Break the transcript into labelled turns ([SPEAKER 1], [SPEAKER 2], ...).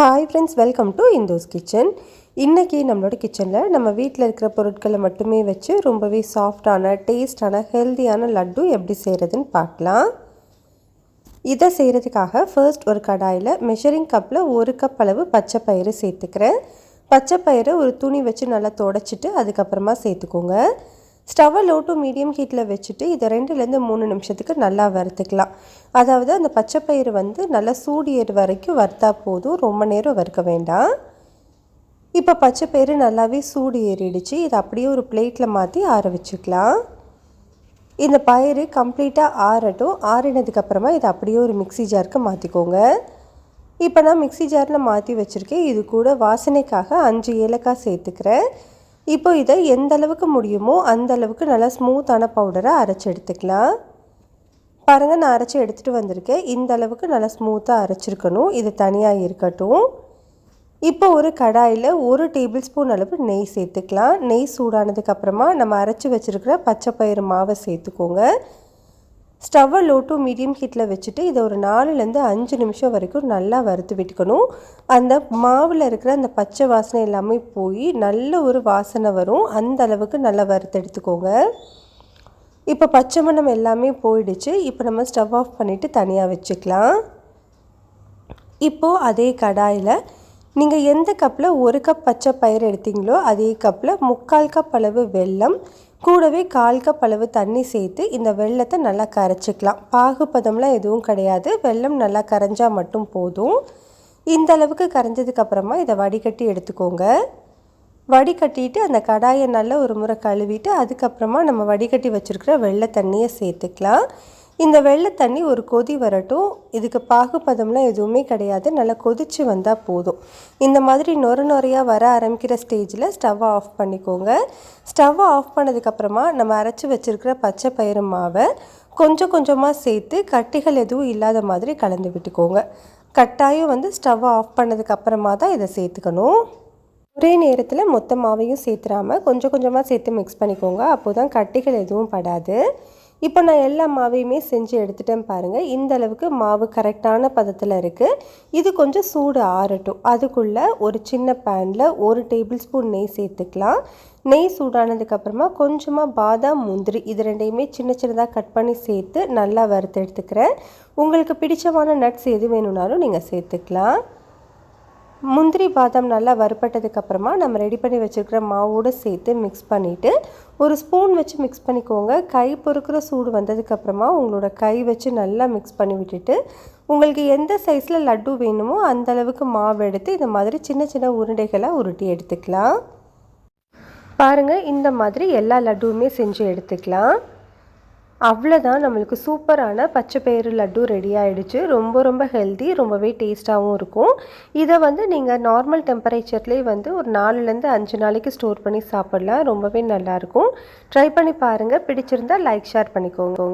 [SPEAKER 1] Hi friends welcome to இந்தோஸ் kitchen இன்றைக்கி நம்மளோட கிச்சனில் நம்ம வீட்டில் இருக்கிற பொருட்களை மட்டுமே வச்சு ரொம்பவே சாஃப்டான டேஸ்டான ஹெல்த்தியான லட்டு எப்படி செய்கிறதுன்னு பார்க்கலாம். இதை செய்கிறதுக்காக ஃபர்ஸ்ட் ஒரு கடாயில் மெஷரிங் கப்பில் ஒரு கப் அளவு பச்சை பயிறு சேர்த்துக்கிறேன். பச்சை பயிரை ஒரு துணி வச்சு நல்லா தொடச்சிட்டு அதுக்கப்புறமா சேர்த்துக்கோங்க. ஸ்டவ்வை லோ டு மீடியம் ஹீட்டில் வச்சுட்டு இதை ரெண்டுலேருந்து மூணு நிமிஷத்துக்கு நல்லா வறுத்துக்கலாம். அதாவது அந்த பச்சை பயிறு வந்து நல்லா சூடு வரைக்கும் வறுத்தா போதும். ரொம்ப நேரம் வறுக்க வேண்டாம். இப்போ பச்சை பயிறு நல்லாவே சூடு ஏறிடுச்சு. இதை அப்படியே ஒரு பிளேட்டில் மாற்றி ஆற வச்சுக்கலாம். இந்த பயிறு கம்ப்ளீட்டாக ஆறட்டும். ஆறினதுக்கப்புறமா இதை அப்படியே ஒரு மிக்சி ஜாருக்கு மாற்றிக்கோங்க இப்போ நான் மிக்சி ஜாரில் மாற்றி வச்சுருக்கேன். இது கூட வாசனைக்காக அஞ்சு ஏலக்காய் சேர்த்துக்கிறேன். இப்போ இதை எந்த அளவுக்கு முடியுமோ அந்த அளவுக்கு நல்லா ஸ்மூத்தான பவுடரை அரைச்சி எடுத்துக்கலாம். பாருங்கள் நான் அரைச்சி எடுத்துகிட்டு வந்திருக்கேன். இந்த அளவுக்கு நல்லா ஸ்மூத்தாக அரைச்சிருக்கணும். இது தனியாக இருக்கட்டும். இப்போ ஒரு கடாயில் ஒரு டேபிள் ஸ்பூன் அளவு நெய் சேர்த்துக்கலாம். நெய் சூடானதுக்கப்புறமா நம்ம அரைச்சி வச்சுருக்கிற பச்சை பயிறு மாவை சேர்த்துக்கோங்க. ஸ்டவ்வை லோ டு மீடியம் ஹீட்டில் வச்சுட்டு இதை ஒரு நாலுலேருந்து அஞ்சு நிமிஷம் வரைக்கும் நல்லா வறுத்து விட்டுக்கணும். அந்த மாவில் இருக்கிற அந்த பச்சை வாசனை எல்லாமே போய் நல்ல ஒரு வாசனை வரும். அந்த அளவுக்கு நல்லா வறுத்து எடுத்துக்கோங்க. இப்போ பச்சை மணம் எல்லாமே போயிடுச்சு. இப்போ நம்ம ஸ்டவ் ஆஃப் பண்ணிவிட்டு தனியாக வச்சுக்கலாம். இப்போது அதே கடாயில் நீங்கள் எந்த கப்பில் ஒரு கப் பச்சை பயிர் எடுத்தீங்களோ அதே கப்பில் முக்கால் கப் அளவு வெல்லம் கூடவே கால் கப் அளவு தண்ணி சேர்த்து இந்த வெள்ளத்தை நல்லா கரைச்சிக்கலாம். பாகுபதம்லாம் எதுவும் கிடையாது. வெள்ளம் நல்லா கரைஞ்சால் மட்டும் போதும். இந்த அளவுக்கு கரைஞ்சதுக்கப்புறமா இதை வடிகட்டி எடுத்துக்கோங்க. வடிகட்டிட்டு அந்த கடாயை நல்லா ஒரு முறை கழுவிட்டு அதுக்கப்புறமா நம்ம வடிகட்டி வச்சுருக்கிற வெள்ளை தண்ணியை சேர்த்துக்கலாம். இந்த வெள்ளை தண்ணி ஒரு கொதி வரட்டும். இதுக்கு பாகுபதம்லாம் எதுவுமே கிடையாது. நல்லா கொதித்து வந்தால் போதும். இந்த மாதிரி நொர நொறையாக வர ஆரம்பிக்கிற ஸ்டேஜில் ஸ்டவ்வை ஆஃப் பண்ணிக்கோங்க. ஸ்டவ்வை ஆஃப் பண்ணதுக்கப்புறமா நம்ம அரைச்சி வச்சுருக்கிற பச்சை பயிறு மாவை கொஞ்சம் கொஞ்சமாக சேர்த்து கட்டிகள் எதுவும் இல்லாத மாதிரி கலந்து விட்டுக்கோங்க. கட்டாயம் வந்து ஸ்டவ்வை ஆஃப் பண்ணதுக்கப்புறமா தான் இதை சேர்த்துக்கணும். ஒரே நேரத்தில் மொத்த மாவையும் சேர்த்துறாமல் கொஞ்சம் கொஞ்சமாக சேர்த்து மிக்ஸ் பண்ணிக்கோங்க. அப்போ தான் கட்டிகள் எதுவும் படாது. இப்போ நான் எல்லா மாவையுமே செஞ்சு எடுத்துட்டேன் பாருங்கள் இந்த அளவுக்கு மாவு கரெக்டான பதத்தில் இருக்குது இது கொஞ்சம் சூடு ஆறட்டும். அதுக்குள்ளே ஒரு சின்ன பேனில் ஒரு டேபிள் ஸ்பூன் நெய் சேர்த்துக்கலாம். நெய் சூடானதுக்கப்புறமா கொஞ்சமாக பாதாம் முந்திரி இது ரெண்டையுமே சின்ன சின்னதாக கட் பண்ணி சேர்த்து நல்லா வறுத்து எடுத்துக்கிறேன். உங்களுக்கு பிடிச்சமான நட்ஸ் எது வேணும்னாலும் நீங்கள் சேர்த்துக்கலாம். முந்திரி பாதாம் நல்லா வறுப்பட்டதுக்கப்புறமா நம்ம ரெடி பண்ணி வச்சுருக்கிற மாவோடு சேர்த்து மிக்ஸ் பண்ணிவிட்டு ஒரு ஸ்பூன் வச்சு மிக்ஸ் பண்ணிக்கோங்க. கை பொறுக்கிற சூடு வந்ததுக்கப்புறமா உங்களோட கை வச்சு நல்லா மிக்ஸ் பண்ணி விட்டுட்டு உங்களுக்கு எந்த சைஸில் லட்டு வேணுமோ அந்தளவுக்கு மாவு எடுத்து இந்த மாதிரி சின்ன சின்ன உருண்டைகளை உருட்டி எடுத்துக்கலாம். பாருங்கள் இந்த மாதிரி எல்லா லட்டுவுமே செஞ்சு எடுத்துக்கலாம். அவ்வளோதான் நம்மளுக்கு சூப்பரான பச்சை பயிறு லட்டு ரெடி ஆகிடுச்சு ரொம்ப ரொம்ப ஹெல்த்தி ரொம்பவே டேஸ்ட்டாகவும் இருக்கும். இதை வந்து நீங்கள் நார்மல் டெம்பரேச்சர்லேயே வந்து ஒரு நாலுலேருந்து அஞ்சு நாளைக்கு ஸ்டோர் பண்ணி சாப்பிட்லாம். ரொம்பவே நல்லாயிருக்கும் ட்ரை பண்ணி பாருங்கள் பிடிச்சிருந்தால் லைக் ஷேர் பண்ணிக்கோங்க.